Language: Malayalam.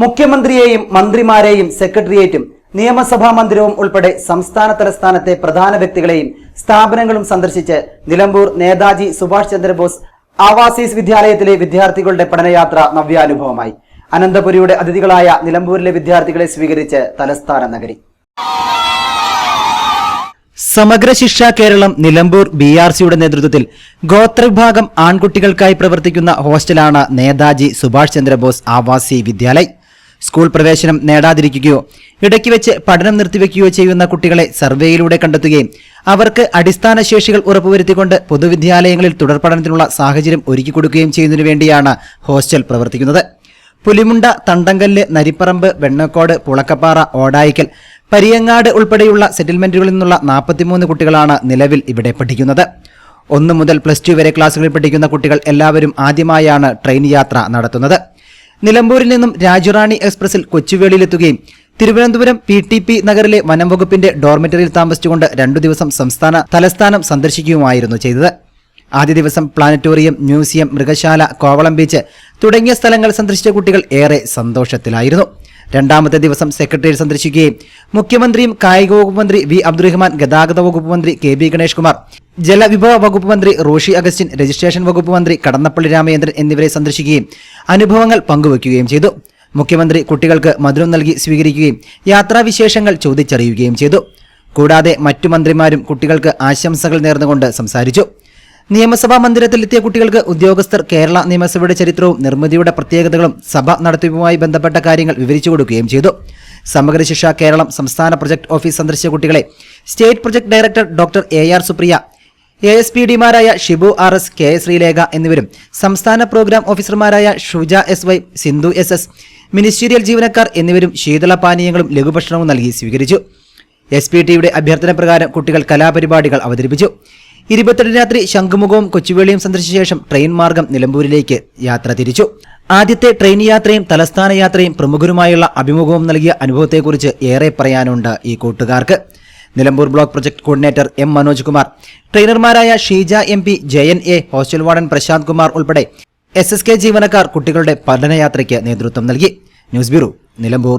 മുഖ്യമന്ത്രിയെയും മന്ത്രിമാരെയും സെക്രട്ടേറിയറ്റും നിയമസഭാ മന്ദിരവും ഉൾപ്പെടെ സംസ്ഥാന തലസ്ഥാനത്തെ പ്രധാന വ്യക്തികളെയും സ്ഥാപനങ്ങളും സന്ദർശിച്ച് നിലമ്പൂർ നേതാജി സുഭാഷ് ചന്ദ്രബോസ് ആവാസീസ് വിദ്യാലയത്തിലെ വിദ്യാർത്ഥികളുടെ പഠനയാത്ര നവ്യാനുഭവമായി. അനന്തപുരിയുടെ അതിഥികളായ നിലമ്പൂരിലെ വിദ്യാർത്ഥികളെ സ്വീകരിച്ച് തലസ്ഥാന നഗരി. സമഗ്ര ശിക്ഷ കേരളം നിലമ്പൂർ ബി ആർ സിയുടെ നേതൃത്വത്തിൽ ഗോത്രവിഭാഗം ആൺകുട്ടികൾക്കായി പ്രവർത്തിക്കുന്ന ഹോസ്റ്റലാണ് നേതാജി സുഭാഷ് ചന്ദ്രബോസ് ആവാസി വിദ്യാലയ്. സ്കൂൾ പ്രവേശനം നേടാതിരിക്കുകയോ ഇടയ്ക്ക് വെച്ച് പഠനം നിർത്തിവെക്കുകയോ ചെയ്യുന്ന കുട്ടികളെ സർവേയിലൂടെ കണ്ടെത്തുകയും അവർക്ക് അടിസ്ഥാന ശേഷികൾ ഉറപ്പുവരുത്തിക്കൊണ്ട് പൊതുവിദ്യാലയങ്ങളിൽ തുടർ പഠനത്തിനുള്ള സാഹചര്യം ഒരുക്കിക്കൊടുക്കുകയും ചെയ്യുന്നതിനു വേണ്ടിയാണ് ഹോസ്റ്റൽ പ്രവർത്തിക്കുന്നത്. പുലിമുണ്ട തണ്ടങ്കല്ല് നരിപ്പറമ്പ് വെണ്ണക്കോട് പുളക്കപ്പാറ ഓടായിക്കൽ പരിയങ്ങാട് ഉൾപ്പെടെയുള്ള സെറ്റിൽമെന്റുകളിൽ നിന്നുള്ള നാൽപ്പത്തിമൂന്ന് കുട്ടികളാണ് നിലവിൽ ഇവിടെ പഠിക്കുന്നത്. ഒന്നു മുതൽ പ്ലസ് ടു വരെ ക്ലാസ്സുകളിൽ പഠിക്കുന്ന കുട്ടികൾ എല്ലാവരും ആദ്യമായാണ് ട്രെയിൻ യാത്ര നടത്തുന്നത്. നിലമ്പൂരിൽ നിന്നും രാജുറാണി എക്സ്പ്രസിൽ കൊച്ചുവേളിയിലെത്തുകയും തിരുവനന്തപുരം പി ടി പി നഗറിലെ വനം വകുപ്പിന്റെ ഡോർമെറ്ററിയിൽ താമസിച്ചുകൊണ്ട് രണ്ടു ദിവസം സംസ്ഥാന തലസ്ഥാനം സന്ദർശിക്കുകയുമായിരുന്നു ചെയ്തത്. ആദ്യ ദിവസം പ്ലാനറ്റോറിയം മ്യൂസിയം മൃഗശാല കോവളം ബീച്ച് തുടങ്ങിയ സ്ഥലങ്ങൾ സന്ദർശിച്ച കുട്ടികൾ ഏറെ സന്തോഷത്തിലായിരുന്നു. രണ്ടാമത്തെ ദിവസം സെക്രട്ടേറിയറ്റ് സന്ദർശിക്കുകയും മുഖ്യമന്ത്രിയും കായിക വകുപ്പ് മന്ത്രി വി അബ്ദുറഹ്മാൻ ഗതാഗത വകുപ്പ് മന്ത്രി കെ ബി ഗണേഷ് കുമാർ ജലവിഭവ വകുപ്പ് മന്ത്രി റോഷി അഗസ്റ്റിൻ രജിസ്ട്രേഷൻ വകുപ്പ് മന്ത്രി കടന്നപ്പള്ളി രാമചന്ദ്രൻ എന്നിവരെ സന്ദർശിക്കുകയും അനുഭവങ്ങൾ പങ്കുവയ്ക്കുകയും ചെയ്തു. മുഖ്യമന്ത്രി കുട്ടികൾക്ക് മധുരം നൽകി സ്വീകരിക്കുകയും യാത്രാവിശേഷങ്ങൾ ചോദിച്ചറിയുകയും ചെയ്തു. കൂടാതെ മറ്റു മന്ത്രിമാരും കുട്ടികൾക്ക് ആശംസകൾ നേർന്നുകൊണ്ട് സംസാരിച്ചു. നിയമസഭാ മന്ദിരത്തിലെത്തിയ കുട്ടികൾക്ക് ഉദ്യോഗസ്ഥർ കേരള നിയമസഭയുടെ ചരിത്രവും നിർമ്മിതിയുടെ പ്രത്യേകതകളും സഭ നടത്തിപ്പുമായി ബന്ധപ്പെട്ട കാര്യങ്ങൾ വിവരിച്ചു കൊടുക്കുകയും ചെയ്തു. സമഗ്ര ശിക്ഷ കേരളം സംസ്ഥാന പ്രൊജക്ട് ഓഫീസ് സന്ദർശിച്ച കുട്ടികളെ state project director doctor A R Supriya A S P ഡിമാരായ Shibu R S K Sreelekha എന്നിവരും സംസ്ഥാന പ്രോഗ്രാം ഓഫീസർമാരായ Shuja S Y Sindhu S S ministerial ജീവനക്കാർ എന്നിവരും ശീതള പാനീയങ്ങളും ലഘുഭക്ഷണവും നൽകി സ്വീകരിച്ചു. എസ് പി ടിയുടെ അഭ്യർത്ഥന പ്രകാരം കുട്ടികൾ കലാപരിപാടികൾ അവതരിപ്പിച്ചു. ഇരുപത്തെട്ട് രാത്രി ശംഖുമുഖവും കൊച്ചുവേളിയും സന്ദർശിച്ച ശേഷം ട്രെയിൻ മാർഗം നിലമ്പൂരിലേക്ക് യാത്ര തിരിച്ചു. ആദ്യത്തെ ട്രെയിൻ യാത്രയും തലസ്ഥാന യാത്രയും പ്രമുഖരുമായുള്ള അഭിമുഖവും നൽകിയ അനുഭവത്തെക്കുറിച്ച് ഏറെ പറയാനുണ്ട് ഈ കൂട്ടുകാർക്ക്. Nilambur block project coordinator M Manoj Kumar ട്രെയിനർമാരായ Sheeja M P Jayan A hostel warden Prashant Kumar ഉൾപ്പെടെ എസ് എസ് കെ ജീവനക്കാർ കുട്ടികളുടെ പഠനയാത്രയ്ക്ക് നേതൃത്വം നൽകി. News bureau Nilambur.